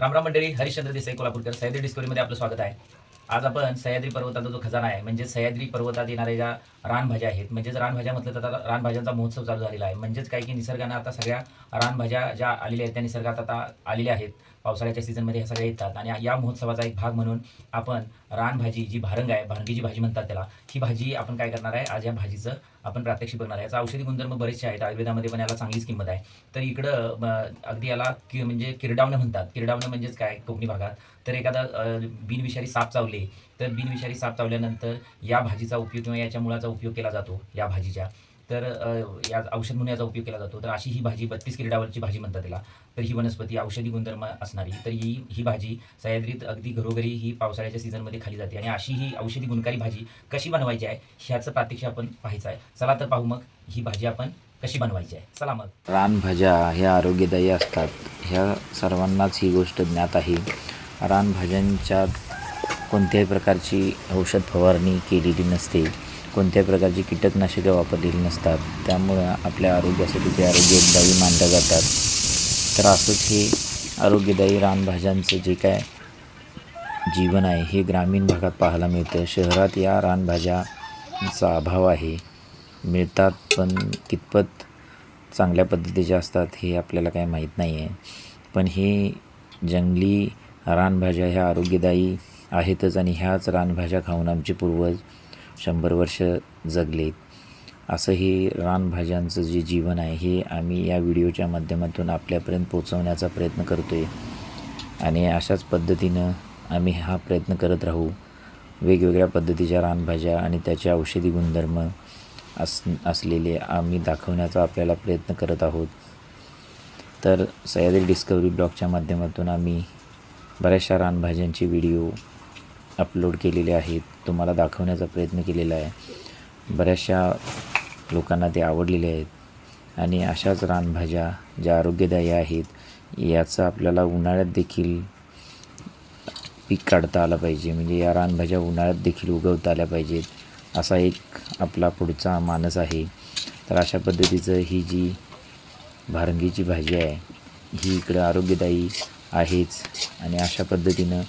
रामराम मंडळी हरिश्चंद्र देसाई कोल्हापूरकर सह्याद्री डिस्कवरीमध्ये आपलं स्वागत आहे. आज आपण सह्याद्री पर्वताचा जो खजाना आहे म्हणजे सह्याद्री पर्वतात येणाऱ्या ज्या रानभाज्या आहेत म्हणजेच रानभाज्या म्हटलं तर आता रानभाज्यांचा महोत्सव चालू झालेला आहे. म्हणजेच काय की निसर्गानं आता सगळ्या रानभाज्या ज्या आलेल्या आहेत त्या निसर्गात आता आलेल्या आहेत. पावसाळ्याच्या सीझनमध्ये ह्या सगळ्या येतात. आणि या महोत्सवाचा एक भाग म्हणून आपण रानभाजी जी भारंग आहे भारंगीची भाजी म्हणतात त्याला ही भाजी आपण काय करणार आहे आज या भाजीचं आपण प्रात्यक्षिक बघणार आहे. याचा औषधी गुणधर्म बरेचसे आहेत. आयुर्वेदामध्ये पण याला चांगलीच किंमत आहे. तर इकडं अगदी याला कि म्हणजे किरडावणं म्हणतात. किरडावणं म्हणजेच काय? कोकणी भागात. तर एखादा बिनविषारी साप चावले तर बिनविषारी साप चावल्यानंतर या भाजीचा उपयोग किंवा याच्या मुळाचा उपयोग केला जातो या भाजीच्या. तर या औषध म्हणून याचा उपयोग केला जातो. तर अशी ही भाजी बत्तीस किरडावरची भाजी म्हणतात त्याला तर ही वनस्पती औषधी गुणधर्म असणारी. तर ही ही भाजी सह्याद्रीत अगदी घरोघरी ही पावसाळ्याच्या सीझनमध्ये खाली जाते. आणि अशी ही औषधी गुणकारी भाजी कशी बनवायची आहे ह्याचं प्रात्यक्ष आपण पाहायचं आहे. चला तर पाहू मग ही भाजी आपण कशी बनवायची आहे. चला मग. रानभाज्या ह्या आरोग्यदायी असतात. ह्या सर्वांनाच ही गोष्ट ज्ञात आहे. रानभाज्यांच्या कोणत्याही प्रकारची औषध फवारणी केलेली नसते. कोणत्याही प्रकारची कीटकनाशके वापरलेली नसतात. त्यामुळं आपल्या आरोग्यासाठी ते आरोग्यदायी मानल्या जातात. तर असंच हे आरोग्यदायी रानभाज्यांचं जे काय जीवन आहे हे ग्रामीण भागात पाहायला मिळतं. शहरात या रानभाज्याचा अभाव आहे. मिळतात पण कितपत चांगल्या पद्धतीचे असतात हे आपल्याला काही माहीत नाही आहे पण हे जंगली रानभाज्या ह्या आरोग्यदायी आहेतच आणि ह्याच रानभाज्या खाऊन आमचे पूर्वज शंभर वर्ष जगलेत असं हे रानभाज्यांचं जे जीवन आहे हे आम्ही या व्हिडिओच्या माध्यमातून आपल्यापर्यंत पोचवण्याचा प्रयत्न करतो आहे आणि अशाच पद्धतीनं आम्ही हा प्रयत्न करत राहू. वेगवेगळ्या पद्धतीच्या रानभाज्या आणि त्याचे औषधी गुणधर्म अस असलेले आम्ही दाखवण्याचा आपल्याला प्रयत्न करत आहोत. तर सह्याद्री डिस्कवरी ब्लॉगच्या माध्यमातून आम्ही बऱ्याचशा रानभाज्यांचे व्हिडिओ अपलोड केलेले आहेत. तुम्हाला दाखवण्याचा प्रयत्न केलेला आहे. बऱ्याचशा लोकांना ते आवडलेले आहेत. आणि अशाच रानभाज्या ज्या आरोग्यदायी आहेत याचा आपल्याला उन्हाळ्यात देखील पीक काढता आलं पाहिजे. म्हणजे या रानभाज्या उन्हाळ्यात देखील उगवता आल्या पाहिजेत असा एक आपला पुढचा मानस आहे. तर अशा पद्धतीचं ही जी भारंगीची भाजी आहे ही इकडं आरोग्यदायी आहेच. आणि अशा पद्धतीनं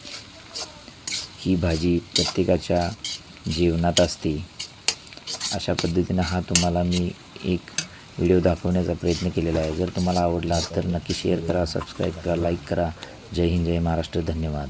ही भाजी प्रत्येकाच्या जेवणात असते. अशा पद्धतीनं हा तुम्हाला मी एक व्हिडिओ दाखवण्याचा प्रयत्न केलेला आहे. जर तुम्हाला आवडला तर नक्की शेअर करा सबस्क्राईब करा लाईक करा. जय हिंद जय महाराष्ट्र. धन्यवाद.